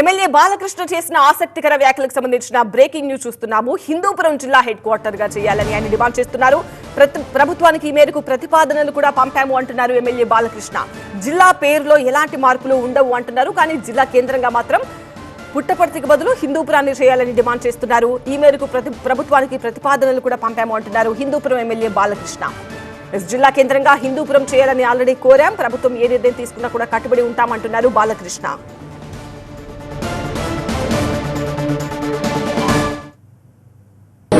MLA Balakrishna చేసిన ఆసక్తికర వ్యాఖ్యలకు సంబంధించిన బ్రేకింగ్ న్యూస్ చూస్తున్నాము. హిందూపురం జిల్లా హెడ్ క్వార్టర్గా చేయాలని ఆయన డిమాండ్ చేస్తున్నారు. ప్రభుత్వానికి ఈ మేరకు ప్రతిపాదనలు కూడా పంపాము అంటున్నారు ఎమ్మెల్యే బాలకృష్ణ. జిల్లా పేరులో ఎలాంటి మార్పులు ఉండవు అంటున్నారు. కానీ జిల్లా కేంద్రంగా మాత్రం పుట్టపర్తికి బదులు హిందూపురాన్ని చేయాలని డిమాండ్ చేస్తున్నారు. ఈ మేరకు ప్రభుత్వానికి ప్రతిపాదనలు కూడా పంపాము అంటున్నారు హిందూపురం ఎమ్మెల్యే బాలకృష్ణ. ఎస్ జిల్లా కేంద్రంగా హిందూపురం చేయాలని ఆల్రెడీ కోరాం. ప్రభుత్వం ఏ నిర్ణయం తీసుకున్నా కూడా కట్టుబడి ఉంటామంటున్నారు బాలకృష్ణ.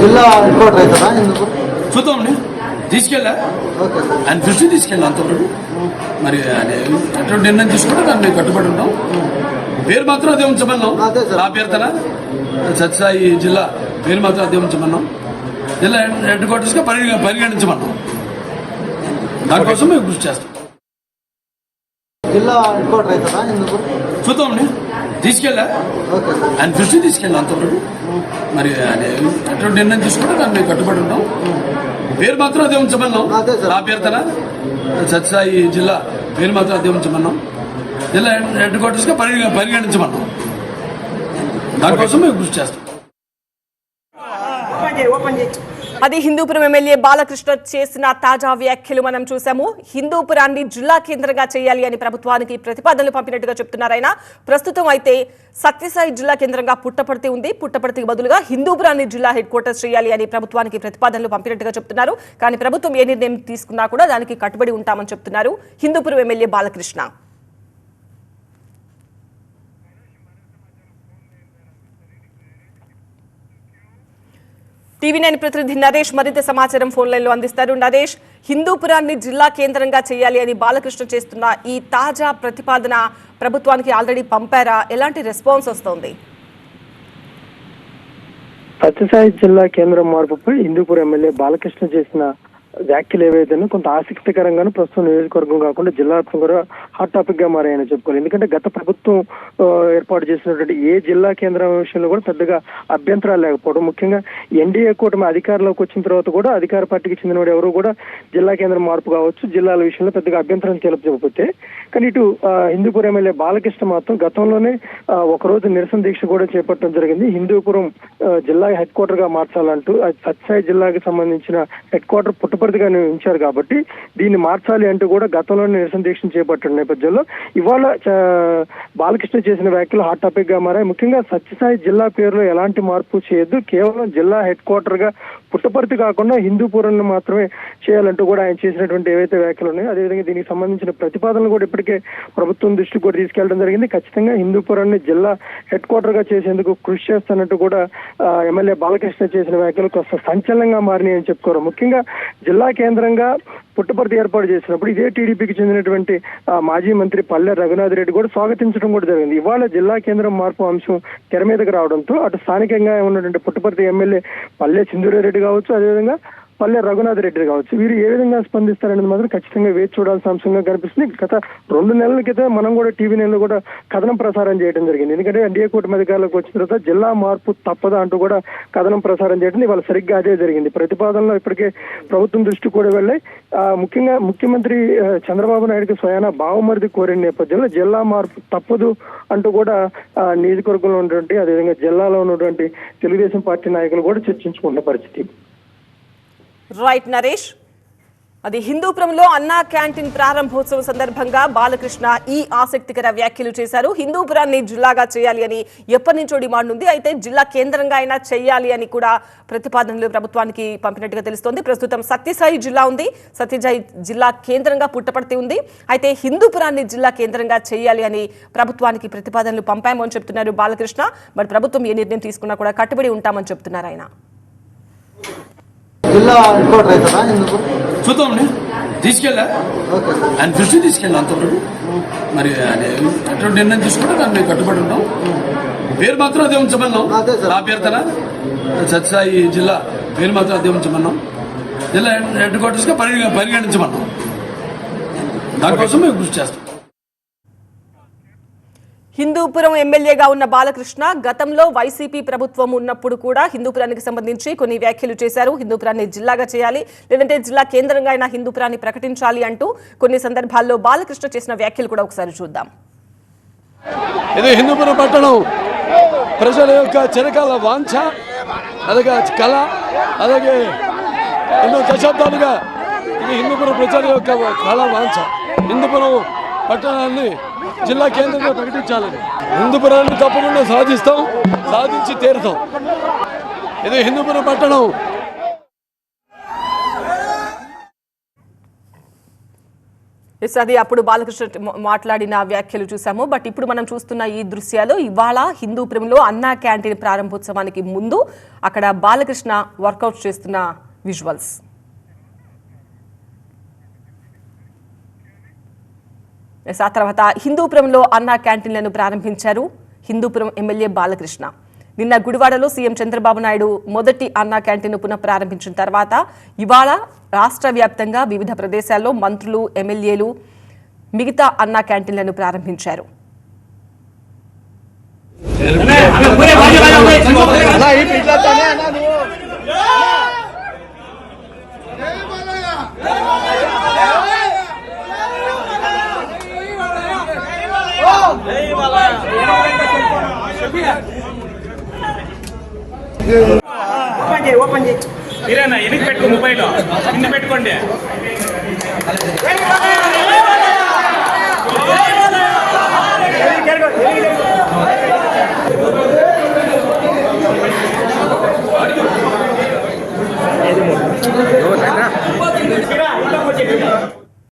జిల్లా అవుతుందా? ఎందుకు? చూద్దామండి. తీసుకెళ్ళా? ఆయన దృష్టి తీసుకెళ్ళి అంతవరకు. మరి ఎటువంటి నిర్ణయం తీసుకుంటే దాన్ని మేము కట్టుబడి ఉంటాం. పేరు మాత్రం అదే ఉంచమన్నాం. నా పేరు తన. సత్యసాయి జిల్లా పేరు మాత్రం అదే ఉంచమన్నాం జిల్లా హెడ్ క్వార్టర్స్గా పరిగణ పరిగణించమన్నాం దానికోసం మేము కృషి చేస్తాం. జిల్లా క్వార్టర్ అవుతుందా? ఎందుకు? చూద్దామండి. తీసుకెళ్ళా? ఆయన దృష్టి తీసుకెళ్ళి అంతవరకు. మరి ఎటువంటి నిర్ణయం తీసుకుంటే దాన్ని మేము కట్టుబడి ఉంటాం. పేరు మాత్రం అదే ఉంచమన్నాం. నా పేరు తన. సత్యసాయి జిల్లా పేరు మాత్రం అదే ఉంచమన్నాం. జిల్లా హెడ్ క్వార్టర్స్గా పరిగణ పరిగణించమన్నాం. దానికోసం మేము కృషి చేస్తాం. అది హిందూపురం ఎమ్మెల్యే బాలకృష్ణ చేసిన తాజా వ్యాఖ్యలు మనం చూసాము హిందూపురాన్ని జిల్లా కేంద్రంగా చేయాలి అని ప్రభుత్వానికి ప్రతిపాదనలు పంపినట్టుగా చెప్తున్నారు ఆయన. ప్రస్తుతం అయితే సత్యసాయి జిల్లా కేంద్రంగా పుట్టపర్తి ఉంది. పుట్టపర్తికి బదులుగా హిందూపురాన్ని జిల్లా హెడ్ క్వార్టర్స్ చేయాలి అని ప్రభుత్వానికి ప్రతిపాదనలు పంపినట్టుగా చెప్తున్నారు. కానీ ప్రభుత్వం ఏ నిర్ణయం తీసుకున్నా కూడా దానికి కట్టుబడి ఉంటామని చెప్తున్నారు Hindupur MLA Balakrishna. TV nine ప్రతినిధి నరేష్ మరింత సమాచారం ఫోన్ లైన్లో అందిస్తారు. నరేష్ హిందూపురాన్ని జిల్లా కేంద్రంగా చేయాలి అని బాలకృష్ణ చేస్తున్న ఈ తాజా ప్రతిపాదన ప్రభుత్వానికి ఆల్రెడీ పంపారా? ఎలాంటి రెస్పాన్స్ వస్తోంది? సత్యసాయి జిల్లా కేంద్రం మార్పుపై హిందూపూర్ ఎమ్మెల్యే బాలకృష్ణ చేసిన వ్యాఖ్యలు ఏవైతేనో కొంత ఆసక్తికరంగాను ప్రస్తుతం నియోజకవర్గం కాకుండా జిల్లా కూడా హాట్ టాపిక్గా మారాయని చెప్పుకోవాలి. ఎందుకంటే గత ప్రభుత్వం ఏర్పాటు చేసినటువంటి ఏ జిల్లా కేంద్రం విషయంలో కూడా పెద్దగా అభ్యంతరాలు లేకపోవడం. ముఖ్యంగా ఎన్డీఏ కూటమి అధికారంలోకి వచ్చిన తర్వాత కూడా అధికార పార్టీకి చెందిన వాడు ఎవరు కూడా జిల్లా కేంద్రం మార్పు కావచ్చు జిల్లాల విషయంలో పెద్దగా అభ్యంతరం తెలపకపోతే. కానీ ఇటు హిందూపురం ఎమ్మెల్యే బాలకృష్ణ మాత్రం గతంలోనే ఒకరోజు ఒక రోజు నిరసన దీక్ష కూడా చేపట్టడం జరిగింది. హిందూపురం జిల్లా హెడ్ క్వార్టర్గా మార్చాలంటూ సత్సాయి జిల్లాకి సంబంధించిన హెడ్ క్వార్టర్ పుట్టపర్తిగా ఉంచారు కాబట్టి దీన్ని మార్చాలి అంటూ కూడా గతంలోనే నిరసన దీక్ష చేపట్టిన నేపథ్యంలో ఇవాళ బాలకృష్ణ చేసిన వ్యాఖ్యలు హాట్ టాపిక్గా మారాయి. ముఖ్యంగా సత్యసాయి జిల్లా పేరులో ఎలాంటి మార్పు చేయొద్దు. కేవలం జిల్లా హెడ్ క్వార్టర్గా పుట్టపర్తి కాకుండా హిందూపురం మాత్రమే చేయాలంటూ కూడా ఆయన చేసినటువంటి ఏవైతే వ్యాఖ్యలు ఉన్నాయో అదేవిధంగా దీనికి సంబంధించిన ప్రతిపాదనలు కూడా ఇప్పటికే ప్రభుత్వం దృష్టికి కూడా తీసుకెళ్ళడం జరిగింది. ఖచ్చితంగా హిందూపురాన్ని జిల్లా హెడ్ క్వార్టర్గా చేసేందుకు కృషి చేస్తున్నట్టు కూడా ఎమ్మెల్యే బాలకృష్ణ చేసిన వ్యాఖ్యలు కొంత సంచలనంగా మారినాయి అని చెప్పుకోరు ముఖ్యంగా జిల్లా కేంద్రంగా పుట్టపర్తి ఏర్పాటు చేసినప్పుడు ఇదే టీడీపీకి చెందినటువంటి ఆ, మాజీ మంత్రి పల్లె రఘునాథ్ రెడ్డి కూడా స్వాగతించడం కూడా జరిగింది. ఇవాళ జిల్లా కేంద్రం మార్పు అంశం తెర మీదకి రావడంతో అటు స్థానికంగా ఉన్నటువంటి పుట్టపర్తి ఎమ్మెల్యే పల్లె సింధూరెడ్డి కావచ్చు అదేవిధంగా పల్లె రఘునాథ్ రెడ్డి కావచ్చు. వీరు ఏ విధంగా స్పందిస్తారనేది మాత్రం ఖచ్చితంగా వేచి చూడాల్సిన అంశంగా కనిపిస్తుంది. గత రెండు నెలల క్రితం మనం కూడా టీవీ నెలలో కూడా కథనం ప్రసారం చేయడం జరిగింది. ఎందుకంటే ఎన్డీఏ కూటమి అధికారులకు వచ్చిన తర్వాత జిల్లా మార్పు తప్పదా అంటూ కూడా కథనం ప్రసారం చేయడం ఇవాళ సరిగ్గా అదే జరిగింది. ప్రతిపాదనలో ఇప్పటికే ప్రభుత్వం దృష్టి కూడా వెళ్ళాయి. ముఖ్యంగా ముఖ్యమంత్రి చంద్రబాబు నాయుడుకి స్వయాన బావమరిది కోరిన నేపథ్యంలో జిల్లా మార్పు తప్పదు అంటూ కూడా నియోజకవర్గంలో ఉన్నటువంటి అదేవిధంగా జిల్లాలో ఉన్నటువంటి తెలుగుదేశం పార్టీ నాయకులు కూడా చర్చించుకున్న పరిస్థితి. రైట్ నరేష్. అది హిందూపురంలో అన్నా క్యాంటీన్ ప్రారంభోత్సవం సందర్భంగా బాలకృష్ణ ఈ ఆసక్తికర వ్యాఖ్యలు చేశారు. హిందూపురాన్ని జిల్లాగా చేయాలి అని ఎప్పటి నుంచో డిమాండ్ ఉంది. అయితే జిల్లా కేంద్రంగా అయినా చేయాలి అని కూడా ప్రతిపాదనలు ప్రభుత్వానికి పంపినట్టుగా తెలుస్తోంది. ప్రస్తుతం సత్యసాయి జిల్లా ఉంది. సత్యసాయి జిల్లా కేంద్రంగా పుట్టపడితే ఉంది. అయితే హిందూపురాన్ని జిల్లా కేంద్రంగా చేయాలి అని ప్రభుత్వానికి ప్రతిపాదనలు పంపామని చెప్తున్నారు బాలకృష్ణ. మరి ప్రభుత్వం ఏ నిర్ణయం తీసుకున్నా కూడా కట్టుబడి ఉంటామని చెప్తున్నారు ఆయన. జిల్లా హెడ్ క్వార్టర్ అవుతుందా ఎందుకు? చూద్దామండి. తీసుకెళ్ళా? ఆయన దృష్టి తీసుకెళ్ళి అంతవరకు. మరి ఎటువంటి నిర్ణయం తీసుకుంటే దాన్ని మేము కట్టుబడి ఉంటాం. పేరు మాత్రం అదే ఉంచమన్నాం. నా పేరు తన. సత్యసాయి జిల్లా. పేరు మాత్రం అదే ఉంచమన్నాం. జిల్లా హెడ్ క్వార్టర్స్గా పరిగణ పరిగణించమన్నాం. దానికోసం మేము కృషి చేస్తాం. హిందూపురం ఎమ్మెల్యేగా ఉన్న బాలకృష్ణ గతంలో వైసీపీ ప్రభుత్వం ఉన్నప్పుడు కూడా హిందూపురానికి సంబంధించి కొన్ని వ్యాఖ్యలు చేశారు. హిందూపురాన్ని జిల్లాగా చేయాలి లేదంటే జిల్లా కేంద్రంగా అయినా హిందూపురాన్ని ప్రకటించాలి అంటూ కొన్ని సందర్భాల్లో బాలకృష్ణ చేసిన వ్యాఖ్యలు కూడా ఒకసారి చూద్దాం. ఇది హిందూపురం పట్టణం. ప్రజల యొక్క చిరకాల వాంఛ అలాగే కళ అలాగే ఎన్నో దశాబ్దాలుగా ఇది హిందూపురం ప్రజల యొక్క కళ వాంఛ. హిందూపురం పట్టణాన్ని జిల్లా కేంద్రంగా ప్రకటించాలని. హిందూపురాన్ని తప్పకుండా సాధిస్తాం సాధించి తీరుతాం. ఇది హిందూపురం పట్టణం. ఎస్ అది అప్పుడు బాలకృష్ణ మాట్లాడిన వ్యాఖ్యలు చూసాము. బట్ ఇప్పుడు మనం చూస్తున్న ఈ దృశ్యాలు ఇవాళ హిందూపురంలో అన్నా క్యాంటీన్ ప్రారంభోత్సవానికి ముందు అక్కడ బాలకృష్ణ వర్కౌట్ చేస్తున్న విజువల్స్. ఆ తర్వాత హిందూపురంలో అన్నా క్యాంటీన్లను ప్రారంభించారు హిందూపురం ఎమ్మెల్యే బాలకృష్ణ నిన్న గుడివాడలో సీఎం చంద్రబాబు నాయుడు మొదటి అన్నా క్యాంటీన్ పునః ప్రారంభించిన తర్వాత ఇవాళ రాష్ట్ర వ్యాప్తంగా వివిధ ప్రదేశాల్లో మంత్రులు ఎమ్మెల్యేలు మిగతా అన్నా క్యాంటీన్లను ప్రారంభించారు ఓపెన్ చేయి ఓపెన్ చేయి. మీరేనా? ఎనికి పెట్టుకో మొబైల్ కింద పెట్టుకోండి.